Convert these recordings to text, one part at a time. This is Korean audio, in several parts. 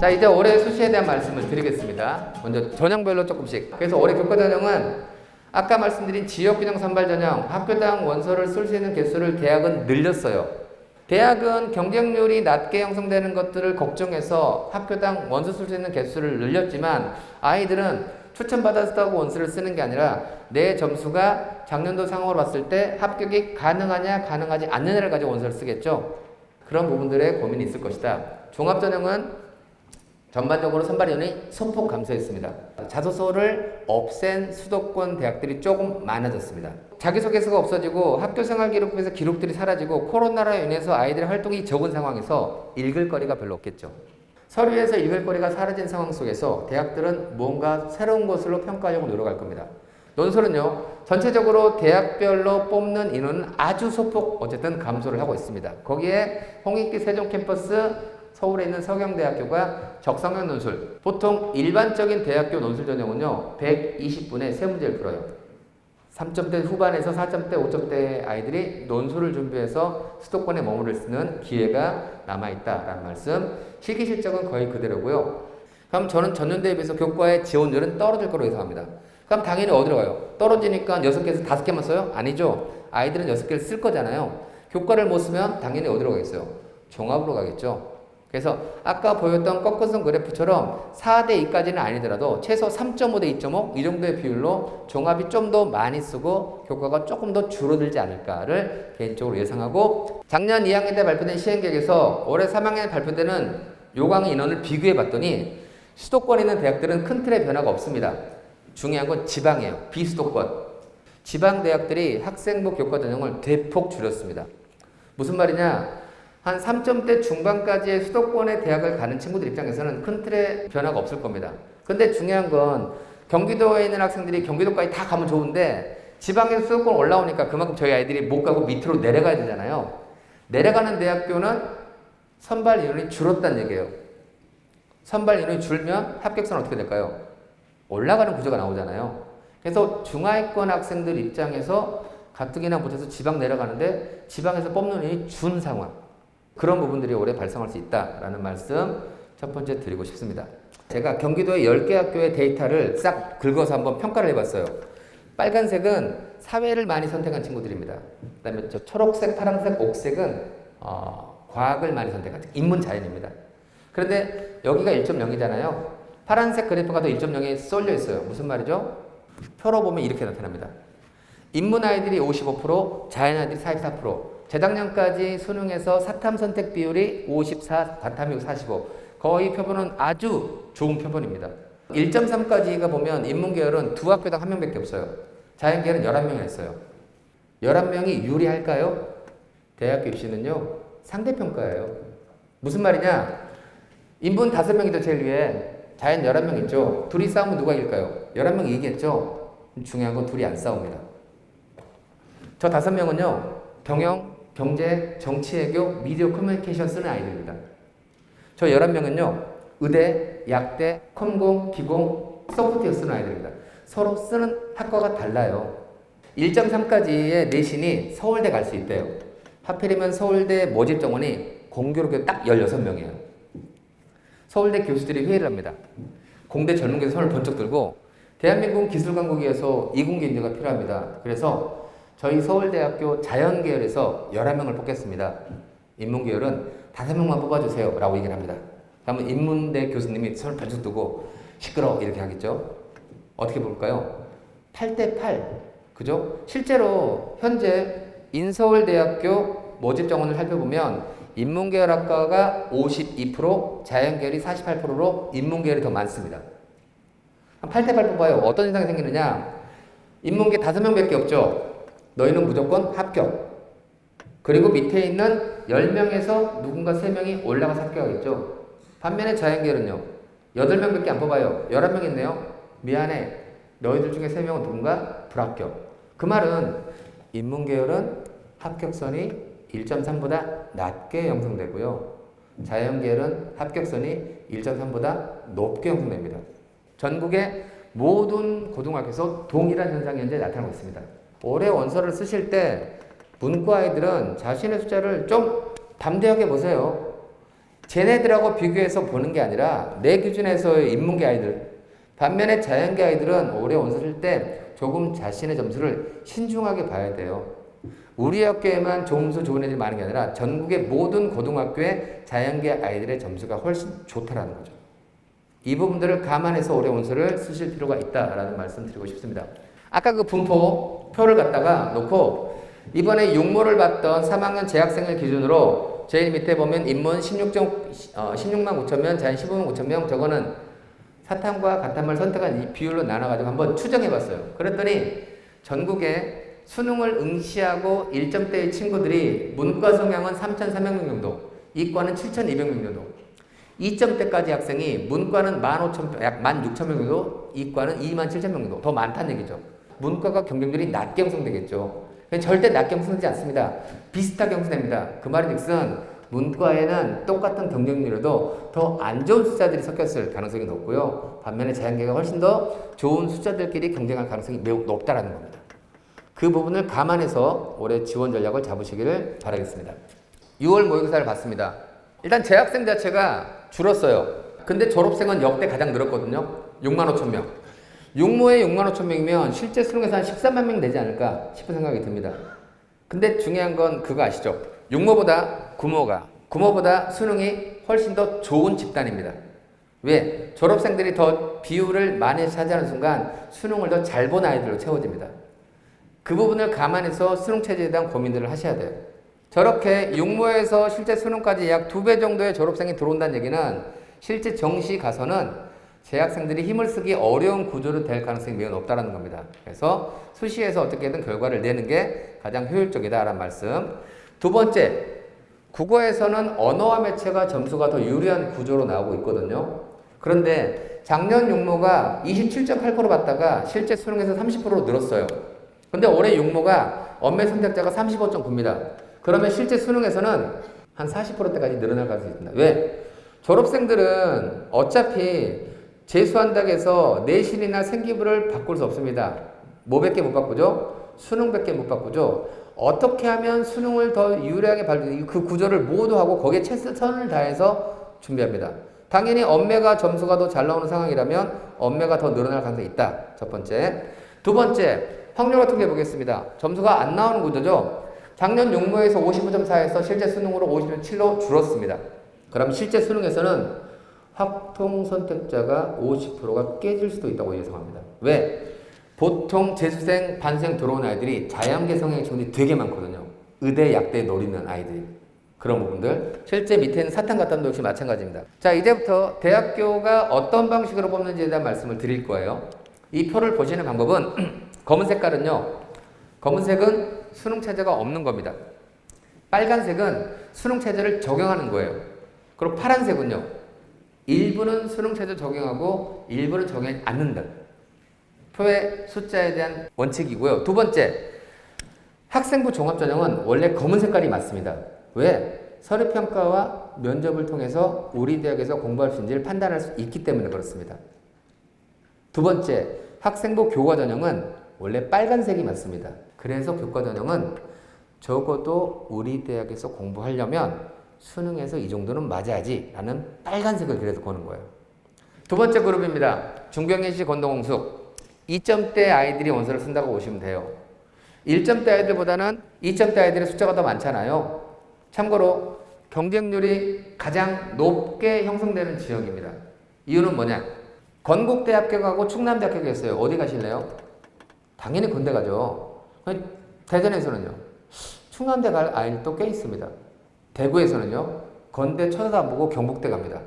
자 이제 올해 수시에 대한 말씀을 드리겠습니다. 먼저 전형별로 조금씩. 그래서 올해 교과 전형은 아까 말씀드린 지역 균형 선발 전형 학교당 원서를 쓸 수 있는 개수를 대학은 늘렸어요. 대학은 경쟁률이 낮게 형성되는 것들을 걱정해서 학교당 원서 쓸 수 있는 개수를 늘렸지만 아이들은 추천받았다고 원서를 쓰는 게 아니라 내 점수가 작년도 상으로 봤을 때 합격이 가능하냐 가능하지 않느냐를 가지고 원서를 쓰겠죠. 그런 부분들에 고민이 있을 것이다. 종합전형은 전반적으로 선발위원회 소폭 감소했습니다. 자소서를 없앤 수도권 대학들이 조금 많아졌습니다. 자기소개서가 없어지고 학교생활 기록부에서 기록들이 사라지고 코로나로 인해서 아이들의 활동이 적은 상황에서 읽을 거리가 별로 없겠죠. 서류에서 읽을 거리가 사라진 상황 속에서 대학들은 뭔가 새로운 것으로 평가하려고 노력할 겁니다. 논술은요, 전체적으로 대학별로 뽑는 인원은 아주 소폭 어쨌든 감소를 하고 있습니다. 거기에 홍익기 세종 캠퍼스 서울에 있는 서경대학교가 적성형 논술. 보통 일반적인 대학교 논술 전형은요, 120분에 세 문제를 풀어요. 3점대 후반에서 4점대, 5점대 아이들이 논술을 준비해서 수도권에 머무를 쓰는 기회가 남아있다라는 말씀. 실기 실적은 거의 그대로고요. 그럼 저는 전년대에 비해서 교과의 지원율은 떨어질 거로 예상합니다. 그럼 당연히 어디로 가요? 떨어지니까 6개에서 5개만 써요? 아니죠. 아이들은 6개를 쓸 거잖아요. 교과를 못 쓰면 당연히 어디로 가겠어요? 종합으로 가겠죠. 그래서 아까 보였던 꺾어선 그래프처럼 4대 2까지는 아니더라도 최소 3.5대 2.5 이 정도의 비율로 종합이 좀 더 많이 쓰고 교과가 조금 더 줄어들지 않을까를 개인적으로 예상하고 작년 2학년 때 발표된 시행계획에서 올해 3학년에 발표되는 요강 인원을 비교해 봤더니 수도권에 있는 대학들은 큰 틀의 변화가 없습니다. 중요한 건 지방이에요. 비수도권. 지방 대학들이 학생부 교과 전형을 대폭 줄였습니다. 무슨 말이냐? 한 3점대 중반까지의 수도권의 대학을 가는 친구들 입장에서는 큰 틀의 변화가 없을 겁니다. 근데 중요한 건 경기도에 있는 학생들이 경기도까지 다 가면 좋은데 지방에서 수도권 올라오니까 그만큼 저희 아이들이 못 가고 밑으로 내려가야 되잖아요. 내려가는 대학교는 선발 인원이 줄었다는 얘기예요. 선발 인원이 줄면 합격선은 어떻게 될까요? 올라가는 구조가 나오잖아요. 그래서 중하위권 학생들 입장에서 가뜩이나 못해서 지방 내려가는데 지방에서 뽑는 인이 준 상황. 그런 부분들이 올해 발생할 수 있다라는 말씀 첫 번째 드리고 싶습니다. 제가 경기도의 10개 학교의 데이터를 싹 긁어서 한번 평가를 해봤어요. 빨간색은 사회를 많이 선택한 친구들입니다. 그 다음에 저 초록색, 파란색, 옥색은 어, 과학을 많이 선택한 인문 자연입니다. 그런데 여기가 1.0이잖아요. 파란색 그래프가 더 1.0에 쏠려 있어요. 무슨 말이죠? 표로 보면 이렇게 나타납니다. 인문 아이들이 55%, 자연 아이들이 44%, 재작년까지 수능에서 사탐 선택 비율이 54, 바탐이 45. 거의 표본은 아주 좋은 표본입니다. 1.3까지가 보면 인문계열은 두 학교당 한 명밖에 없어요. 자연계열은 11명이 했어요. 11명이 유리할까요? 대학교 입시는요, 상대평가예요. 무슨 말이냐? 인문 5명이죠, 제일 위에. 자연 11명 있죠. 둘이 싸우면 누가 이길까요? 11명이 이기겠죠? 중요한 건 둘이 안 싸웁니다. 저 5명은요, 경영, 경제, 정치외교, 미디어 커뮤니케이션 쓰는 아이들입니다. 저 11명은요, 의대, 약대, 컴공, 기공, 소프트웨어 쓰는 아이들입니다. 서로 쓰는 학과가 달라요. 1.3까지의 내신이 서울대 갈 수 있대요. 하필이면 서울대 모집 정원이 공교롭게 딱 16명이에요. 서울대 교수들이 회의를 합니다. 공대 젊은교수 손을 번쩍 들고 대한민국 기술강국위에서 이공계 인재가 필요합니다. 그래서 저희 서울대학교 자연계열에서 11명을 뽑겠습니다. 인문계열은 5명만 뽑아주세요. 라고 얘기를 합니다. 그러면 인문대 교수님이 손을 번쩍 뜨고 시끄러 이렇게 하겠죠. 어떻게 볼까요? 8대8. 그죠? 실제로 현재 인서울대학교 모집 정원을 살펴보면 인문계열 학과가 52%, 자연계열이 48%로 인문계열이 더 많습니다. 한 8대8 뽑아요. 어떤 현상이 생기느냐? 인문계 5명 밖에 없죠. 너희는 무조건 합격. 그리고 밑에 있는 10명에서 누군가 3명이 올라가서 합격하겠죠. 반면에 자연계열은요. 8명밖에 안 뽑아요. 11명 있네요. 미안해. 너희들 중에 3명은 누군가 불합격. 그 말은 인문계열은 합격선이 1.3보다 낮게 형성되고요. 자연계열은 합격선이 1.3보다 높게 형성됩니다. 전국의 모든 고등학교에서 동일한 현상이 현재 나타나고 있습니다. 올해 원서를 쓰실 때 문과 아이들은 자신의 숫자를 좀 담대하게 보세요. 쟤네들하고 비교해서 보는 게 아니라 내 기준에서의 인문계 아이들. 반면에 자연계 아이들은 올해 원서 쓸 때 조금 자신의 점수를 신중하게 봐야 돼요. 우리 학교에만 점수 좋은 애들이 많은 게 아니라 전국의 모든 고등학교의 자연계 아이들의 점수가 훨씬 좋다라는 거죠. 이 부분들을 감안해서 올해 원서를 쓰실 필요가 있다라는 말씀 드리고 싶습니다. 아까 그 분포 표를 갖다가 놓고 이번에 육모를 봤던 3학년 재학생을 기준으로 제일 밑에 보면 인문 16, 어, 16만 5천 명, 자연 15만 5천 명 저거는 사탐과 가탐을 선택한 이 비율로 나눠가지고 한번 추정해봤어요. 그랬더니 전국에 수능을 응시하고 1점대의 친구들이 문과 성향은 3,300명 정도, 이과는 7,200명 정도, 2점대까지 학생이 문과는 15,000, 약 16,000명 정도, 이과는 27,000명 정도 더 많다는 얘기죠. 문과가 경쟁률이 낮게 형성되겠죠. 절대 낮게 형성되지 않습니다. 비슷하게 형성됩니다. 그 말인즉슨 문과에는 똑같은 경쟁률에도 더 안 좋은 숫자들이 섞였을 가능성이 높고요. 반면에 자연계가 훨씬 더 좋은 숫자들끼리 경쟁할 가능성이 매우 높다라는 겁니다. 그 부분을 감안해서 올해 지원 전략을 잡으시기를 바라겠습니다. 6월 모의고사를 봤습니다. 일단 재학생 자체가 줄었어요. 근데 졸업생은 역대 가장 늘었거든요. 6만 5천 명. 육모에 6만 5천 명이면 실제 수능에서 한 13만 명 되지 않을까 싶은 생각이 듭니다. 근데 중요한 건 그거 아시죠? 육모보다 구모가, 구모보다 수능이 훨씬 더 좋은 집단입니다. 왜? 졸업생들이 더 비율을 많이 차지하는 순간 수능을 더 잘 본 아이들로 채워집니다. 그 부분을 감안해서 수능 체제에 대한 고민들을 하셔야 돼요. 저렇게 육모에서 실제 수능까지 약 두 배 정도의 졸업생이 들어온다는 얘기는 실제 정시 가서는 재학생들이 힘을 쓰기 어려운 구조로 될 가능성이 매우 높다는 겁니다. 그래서 수시에서 어떻게든 결과를 내는 게 가장 효율적이다라는 말씀. 두 번째, 국어에서는 언어와 매체가 점수가 더 유리한 구조로 나오고 있거든요. 그런데 작년 육모가 27.8% 받다가 실제 수능에서 30%로 늘었어요. 근데 올해 육모가 엄매 선택자가 35.9입니다. 그러면 실제 수능에서는 한 40%대까지 늘어날 가능성이 있습니다. 왜? 졸업생들은 어차피 재수한다고 해서 내신이나 생기부를 바꿀 수 없습니다. 뭐밖에 못 바꾸죠? 수능밖에 못 바꾸죠. 어떻게 하면 수능을 더 유리하게 발휘, 그 구조를 모두 하고 거기에 최선을 다해서 준비합니다. 당연히 엄매가 점수가 더 잘 나오는 상황이라면 엄매가 더 늘어날 가능성이 있다. 첫 번째. 두 번째, 확률 같은 게 보겠습니다. 점수가 안 나오는 구조죠. 작년 육모에서 55.4에서 실제 수능으로 50.7로 줄었습니다. 그럼 실제 수능에서는 확통 선택자가 50%가 깨질 수도 있다고 예상합니다. 왜? 보통 재수생, 반수생 들어온 아이들이 자연계 성향의 친구들이 되게 많거든요. 의대, 약대 노리는 아이들이. 그런 부분들. 실제 밑에는 사탕 가탐도 역시 마찬가지입니다. 자, 이제부터 대학교가 어떤 방식으로 뽑는지에 대한 말씀을 드릴 거예요. 이 표를 보시는 방법은 검은 색깔은요. 검은색은 수능 체제가 없는 겁니다. 빨간색은 수능 체제를 적용하는 거예요. 그리고 파란색은요. 일부는 수능 체제 적용하고 일부는 적용하지 않는다. 표의 숫자에 대한 원칙이고요. 두 번째, 학생부 종합전형은 원래 검은 색깔이 맞습니다. 왜? 서류평가와 면접을 통해서 우리 대학에서 공부할 수 있는지를 판단할 수 있기 때문에 그렇습니다. 두 번째, 학생부 교과전형은 원래 빨간색이 맞습니다. 그래서 교과전형은 적어도 우리 대학에서 공부하려면 수능에서 이 정도는 맞아야지 라는 빨간색을 그래서 거는 거예요. 두 번째 그룹입니다. 중경예시 건동홍숙 2점대 아이들이 원서를 쓴다고 보시면 돼요. 1점대 아이들보다는 2점대 아이들의 숫자가 더 많잖아요. 참고로 경쟁률이 가장 높게 형성되는 지역입니다. 이유는 뭐냐? 건국대 합격하고 충남대 합격했어요. 어디 가실래요? 당연히 건대 가죠. 대전에서는요. 충남대 갈 아이도 꽤 있습니다. 대구에서는요. 건대 쳐다보고 경북대 갑니다.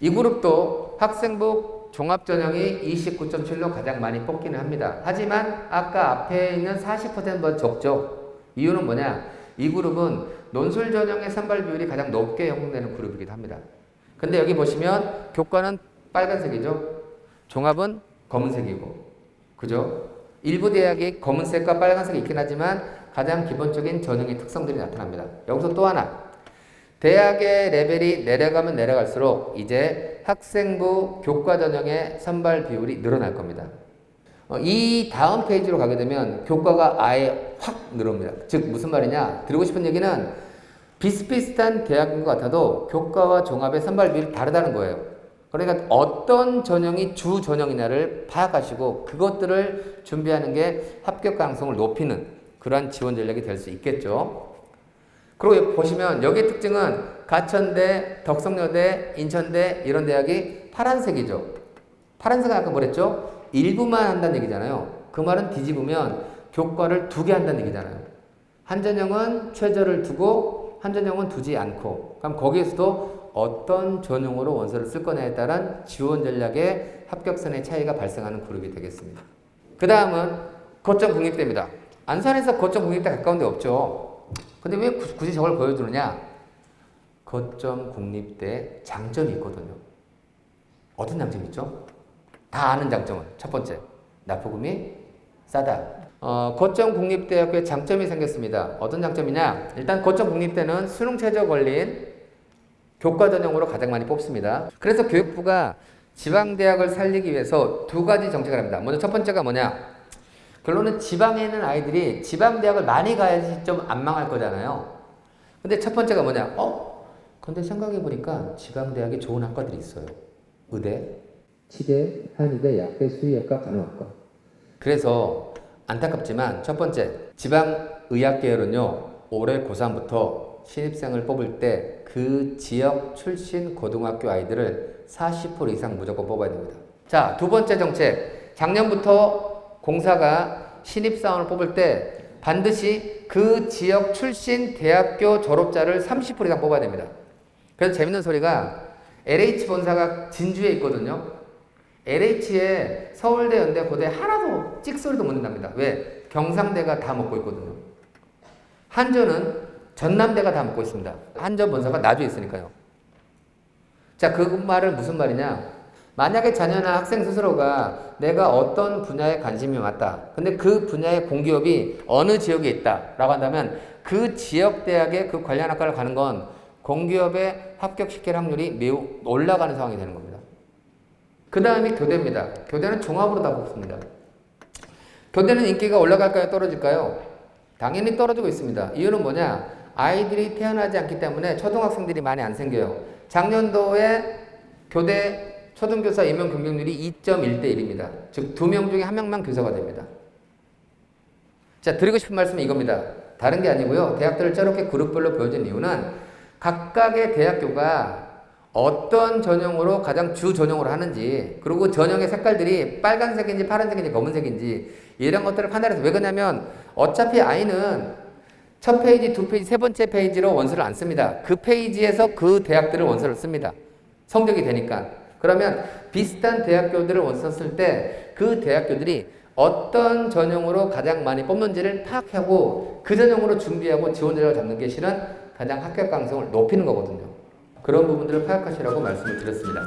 이 그룹도 학생부 종합전형이 29.7로 가장 많이 뽑기는 합니다. 하지만 아까 앞에 있는 40%보다 적죠. 이유는 뭐냐? 이 그룹은 논술 전형의 선발 비율이 가장 높게 형성되는 그룹이기도 합니다. 근데 여기 보시면 교과는 빨간색이죠. 종합은 검은색이고. 그죠? 일부 대학이 검은색과 빨간색이 있긴 하지만 가장 기본적인 전형의 특성들이 나타납니다. 여기서 또 하나. 대학의 레벨이 내려가면 내려갈수록 이제 학생부 교과 전형의 선발 비율이 늘어날 겁니다. 어, 이 다음 페이지로 가게 되면 교과가 아예 확 늘어납니다. 즉 무슨 말이냐? 드리고 싶은 얘기는 비슷비슷한 대학인 것 같아도 교과와 종합의 선발 비율이 다르다는 거예요. 그러니까 어떤 전형이 주 전형이냐를 파악하시고 그것들을 준비하는 게 합격 가능성을 높이는 그러한 지원 전략이 될 수 있겠죠. 그리고 보시면 여기의 특징은 가천대, 덕성여대, 인천대 이런 대학이 파란색이죠. 파란색은 아까 뭐랬죠? 일부만 한다는 얘기잖아요. 그 말은 뒤집으면 교과를 두 개 한다는 얘기잖아요. 한 전형은 최저를 두고 한 전형은 두지 않고 그럼 거기에서도 어떤 전형으로 원서를 쓸 거냐에 따른 지원 전략의 합격선의 차이가 발생하는 그룹이 되겠습니다. 그 다음은 거점 국립대입니다. 안산에서 거점 국립대 가까운 데 없죠. 근데 왜 구- 굳이 저걸 보여주느냐? 거점 국립대 장점이 있거든요. 어떤 장점이 있죠? 다 아는 장점은 첫 번째 납부금이 싸다. 어, 거점 국립대학교에 장점이 생겼습니다. 어떤 장점이냐? 일단 거점 국립대는 수능 최저 걸린 교과 전형으로 가장 많이 뽑습니다. 그래서 교육부가 지방대학을 살리기 위해서 두 가지 정책을 합니다. 먼저 첫 번째가 뭐냐? 결론은 지방에 있는 아이들이 지방 대학을 많이 가야지 좀 안 망할 거잖아요. 근데 첫 번째가 뭐냐? 어? 근데 생각해보니까 지방 대학에 좋은 학과들이 있어요. 의대, 치대, 한의대, 약대, 수의학과, 간호학과. 그래서 안타깝지만 첫 번째 지방의학계열은요 올해 고3부터 신입생을 뽑을 때 그 지역 출신 고등학교 아이들을 40% 이상 무조건 뽑아야 됩니다. 자, 두 번째 정책. 작년부터 공사가 신입사원을 뽑을 때 반드시 그 지역 출신 대학교 졸업자를 30% 이상 뽑아야 됩니다. 그래서 재밌는 소리가 LH 본사가 진주에 있거든요. LH에 서울대, 연대, 고대 하나도 찍소리도 못 낸답니다. 왜? 경상대가 다 먹고 있거든요. 한전은 전남대가 다 먹고 있습니다. 한전 본사가 나주에 있으니까요. 자, 그 말은 무슨 말이냐? 만약에 자녀나 학생 스스로가 내가 어떤 분야에 관심이 많다. 근데 그 분야의 공기업이 어느 지역에 있다 라고 한다면 그 지역 대학에 그 관련 학과를 가는 건 공기업에 합격시킬 확률이 매우 올라가는 상황이 되는 겁니다. 그 다음이 교대입니다. 교대는 종합으로 다 뽑습니다. 교대는 인기가 올라갈까요? 떨어질까요? 당연히 떨어지고 있습니다. 이유는 뭐냐? 아이들이 태어나지 않기 때문에 초등학생들이 많이 안 생겨요. 작년도에 교대 초등교사 임용 경쟁률이 2.1대 1입니다. 즉, 두 명 중에 한 명만 교사가 됩니다. 자, 드리고 싶은 말씀은 이겁니다. 다른 게 아니고요. 대학들을 저렇게 그룹별로 보여준 이유는 각각의 대학교가 어떤 전형으로 가장 주 전형으로 하는지 그리고 전형의 색깔들이 빨간색인지 파란색인지 검은색인지 이런 것들을 판단해서 왜 그러냐면 어차피 아이는 첫 페이지, 두 페이지, 세 번째 페이지로 원서를 안 씁니다. 그 페이지에서 그 대학들을 원서를 씁니다. 성적이 되니까. 그러면 비슷한 대학교들을 원서 쓸 때 그 대학교들이 어떤 전형으로 가장 많이 뽑는지를 파악하고 그 전형으로 준비하고 지원 자료를 잡는 게 실은 가장 합격 가능성을 높이는 거거든요. 그런 부분들을 파악하시라고 말씀을 드렸습니다.